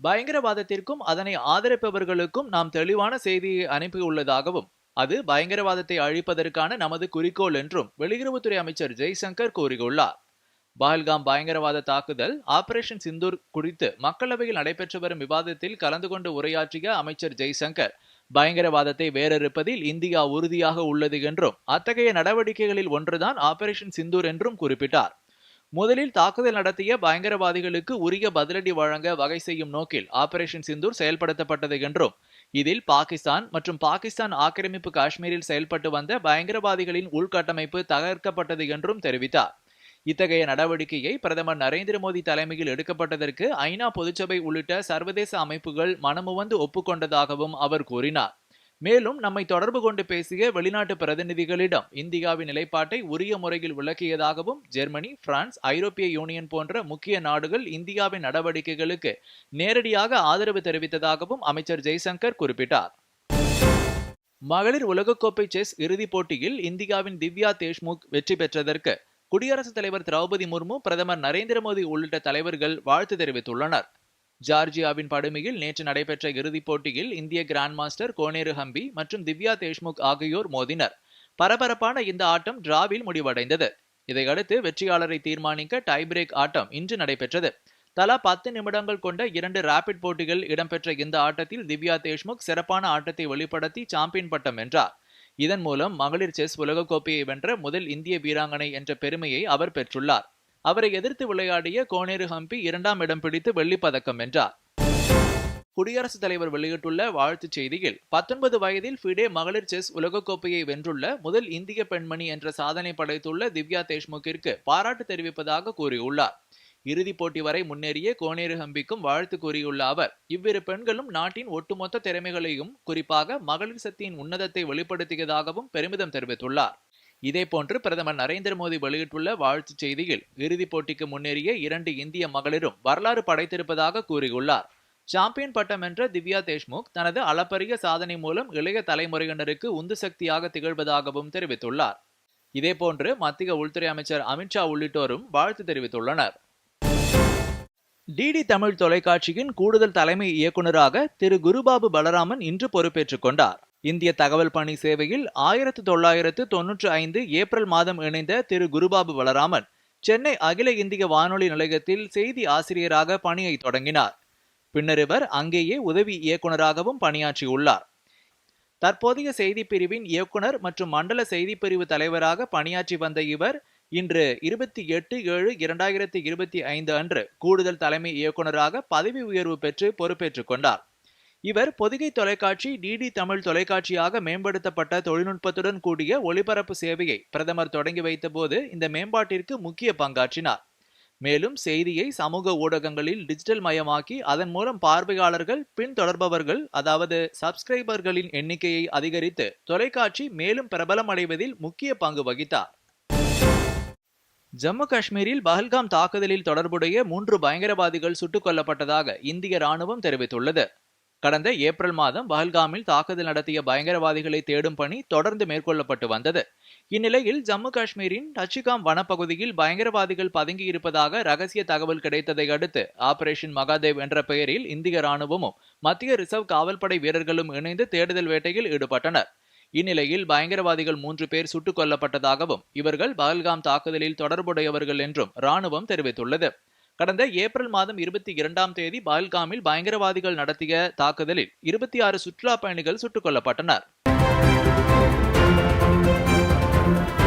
பயங்கரவாதத்திற்கும் அதனை ஆதரிப்பவர்களுக்கும் நாம் தெளிவான செய்தியை அனுப்பியுள்ளதாகவும் அது பயங்கரவாதத்தை அழிப்பதற்கான நமது குறிக்கோள் என்றும் வெளியுறவுத்துறை அமைச்சர் ஜெய்சங்கர் கூறியுள்ளார். பஹல்காம் பயங்கரவாத தாக்குதல் ஆபரேஷன் சிந்தூர் குறித்து மக்களவையில் நடைபெற்று வரும் விவாதத்தில் கலந்து கொண்டு உரையாற்றிய அமைச்சர் ஜெய்சங்கர் பயங்கரவாதத்தை வேறறுப்பதில் இந்தியா உறுதியாக உள்ளது என்றும் அத்தகைய நடவடிக்கைகளில் ஒன்றுதான் ஆபரேஷன் சிந்தூர் என்றும் குறிப்பிட்டார். முதலில் தாக்குதல் நடத்திய பயங்கரவாதிகளுக்கு உரிய பதிலடி வழங்க வகை செய்யும் நோக்கில் ஆபரேஷன் சிந்தூர் செயல்படுத்தப்பட்டது என்றும் இதில் பாகிஸ்தான் மற்றும் பாகிஸ்தான் ஆக்கிரமிப்பு காஷ்மீரில் செயல்பட்டு வந்த பயங்கரவாதிகளின் உள்கட்டமைப்பு தகர்க்கப்பட்டது என்றும் தெரிவித்தார். இத்தகைய நடவடிக்கையை பிரதமர் நரேந்திர மோடி தலைமையில் எடுக்கப்பட்டதற்கு ஐநா பொதுச்சபை உள்ளிட்ட சர்வதேச அமைப்புகள் மனமுவந்து ஒப்புக்கொண்டதாகவும் அவர் கூறினார். மேலும் நம்மை தொடர்பு கொண்டு பேசிய வெளிநாட்டு பிரதிநிதிகளிடம் இந்தியாவின் நிலைப்பாட்டை உரிய முறையில் விளக்கியதாகவும் ஜெர்மனி பிரான்ஸ் ஐரோப்பிய யூனியன் போன்ற முக்கிய நாடுகள் இந்தியாவின் நடவடிக்கைகளுக்கு நேரடியாக ஆதரவு தெரிவித்ததாகவும் அமைச்சர் ஜெய்சங்கர் குறிப்பிட்டார். மகளிர் உலகக்கோப்பை செஸ் இறுதிப் போட்டியில் இந்தியாவின் திவ்யா தேஷ்முக் வெற்றி பெற்றதற்கு குடியரசுத் தலைவர் திரௌபதி முர்மு பிரதமர் நரேந்திர மோடி உள்ளிட்ட தலைவர்கள் வாழ்த்து தெரிவித்துள்ளனர். ஜார்ஜியாவின் படுமையில் நேற்று நடைபெற்ற இறுதிப் போட்டியில் இந்திய கிராண்ட் மாஸ்டர் கோனேரு ஹம்பி மற்றும் திவ்யா தேஷ்முக் ஆகியோர் மோதினர். பரபரப்பான இந்த ஆட்டம் டிராவில் முடிவடைந்தது. இதையடுத்து வெற்றியாளரை தீர்மானிக்க டை பிரேக் ஆட்டம் இன்று நடைபெற்றது. தலா பத்து நிமிடங்கள் கொண்ட இரண்டு ரேபிட் போட்டிகள் இடம்பெற்ற இந்த ஆட்டத்தில் திவ்யா தேஷ்முக் சிறப்பான ஆட்டத்தை வெளிப்படுத்தி சாம்பியன் பட்டம் வென்றார். இதன் மூலம் மகளிர் செஸ் உலகக்கோப்பையை வென்ற முதல் இந்திய வீராங்கனை என்ற பெருமையை அவர் பெற்றுள்ளார். அவரை எதிர்த்து விளையாடிய கோனேரு ஹம்பி இரண்டாம் இடம் பிடித்து வெள்ளிப்பதக்கம் வென்றார். குடியரசுத் தலைவர் வெளியிட்டுள்ள வாழ்த்துச் செய்தியில் பத்தொன்பது வயதில் ஃபிடே மகளிர் செஸ் உலகக்கோப்பையை வென்றுள்ள முதல் இந்திய பெண்மணி என்ற சாதனை படைத்துள்ள திவ்யா தேஷ்முக்கிற்கு பாராட்டு தெரிவிப்பதாக கூறியுள்ளார். இறுதிப் போட்டி வரை முன்னேறிய கோனேரு ஹம்பிக்கும் வாழ்த்து கூறியுள்ள அவர் இவ்விரு பெண்களும் நாட்டின் ஒட்டுமொத்த திறமைகளையும் குறிப்பாக மகளிர் சக்தியின் உன்னதத்தை வெளிப்படுத்தியதாகவும் பெருமிதம் தெரிவித்துள்ளார். இதேபோன்று பிரதமர் நரேந்திர மோடி வெளியிட்டுள்ள வாழ்த்துச் செய்தியில் இறுதிப் போட்டிக்கு முன்னேறிய இரண்டு இந்திய மகளிரும் வரலாறு படைத்திருப்பதாக கூறியுள்ளார். சாம்பியன் பட்டம் வென்ற திவ்யா தேஷ்முக் தனது அளப்பரிய சாதனை மூலம் இளைய தலைமுறையினருக்கு உந்து சக்தியாக திகழ்வதாகவும் தெரிவித்துள்ளார். இதேபோன்று மத்திய உள்துறை அமைச்சர் அமித்ஷா உள்ளிட்டோரும் வாழ்த்து தெரிவித்துள்ளனர். டிடி தமிழ் தொலைக்காட்சியின் கூடுதல் தலைமை இயக்குநராக திரு. குருபாபு பலராமன் இன்று பொறுப்பேற்றுக் கொண்டார். இந்திய தகவல் பணி சேவையில் ஆயிரத்து தொள்ளாயிரத்து தொன்னூற்று ஐந்து ஏப்ரல் மாதம் இணைந்த திரு. குருபாபு பலராமன் சென்னை அகில இந்திய வானொலி நிலையத்தில் செய்தி ஆசிரியராக பணியை தொடங்கினார். பின்னர் இவர் அங்கேயே உதவி இயக்குநராகவும் பணியாற்றியுள்ளார். தற்போதைய செய்திப் பிரிவின் இயக்குனர் மற்றும் மண்டல செய்திப் பிரிவு தலைவராக பணியாற்றி வந்த இவர் இன்று இருபத்தி எட்டு ஏழு இரண்டாயிரத்தி இருபத்தி ஐந்து அன்று கூடுதல் தலைமை இயக்குநராக பதவி உயர்வு பெற்று பொறுப்பேற்றுக் கொண்டார். இவர் பொதிகை தொலைக்காட்சி டிடி தமிழ் தொலைக்காட்சியாக மேம்படுத்தப்பட்ட தொழில்நுட்பத்துடன் கூடிய ஒளிபரப்பு சேவையை பிரதமர் தொடங்கி வைத்தபோது இந்த மேம்பாட்டிற்கு முக்கிய பங்காற்றினார். மேலும் செய்தியை சமூக ஊடகங்களில் டிஜிட்டல் மயமாக்கி அதன் மூலம் பார்வையாளர்கள் பின்தொடர்பவர்கள் அதாவது சப்ஸ்கிரைபர்களின் எண்ணிக்கையை அதிகரித்து தொலைக்காட்சி மேலும் பிரபலமடைவதில் முக்கிய பங்கு வகித்தார். ஜம்மு காஷ்மீரில் பஹல்காம் தாக்குதலில் தொடர்புடைய மூன்று பயங்கரவாதிகள் சுட்டுக் கொல்லப்பட்டதாக இந்திய ராணுவம் தெரிவித்துள்ளது. கடந்த ஏப்ரல் மாதம் பஹல்காமில் தாக்குதல் நடத்திய பயங்கரவாதிகளை தேடும் பணி தொடர்ந்து மேற்கொள்ளப்பட்டு வந்தது. இந்நிலையில் ஜம்மு காஷ்மீரின் டச்சிகாம் வனப்பகுதியில் பயங்கரவாதிகள் பதுங்கியிருப்பதாக ரகசிய தகவல் கிடைத்ததை அடுத்து ஆபரேஷன் மகாதேவ் என்ற பெயரில் இந்திய ராணுவமும் மத்திய ரிசர்வ் காவல்படை வீரர்களும் இணைந்து தேடுதல் வேட்டையில் ஈடுபட்டனர். இந்நிலையில் பயங்கரவாதிகள் மூன்று பேர் சுட்டுக் கொல்லப்பட்டதாகவும் இவர்கள் பகல்காம் தாக்குதலில் தொடர்புடையவர்கள் என்றும் ராணுவம் தெரிவித்துள்ளது. கடந்த ஏப்ரல் மாதம் இருபத்தி இரண்டாம் தேதி பஹல்காமில் பயங்கரவாதிகள் நடத்திய தாக்குதலில் இருபத்தி ஆறு சுற்றுலா பயணிகள் சுட்டுக் கொல்லப்பட்டனர்.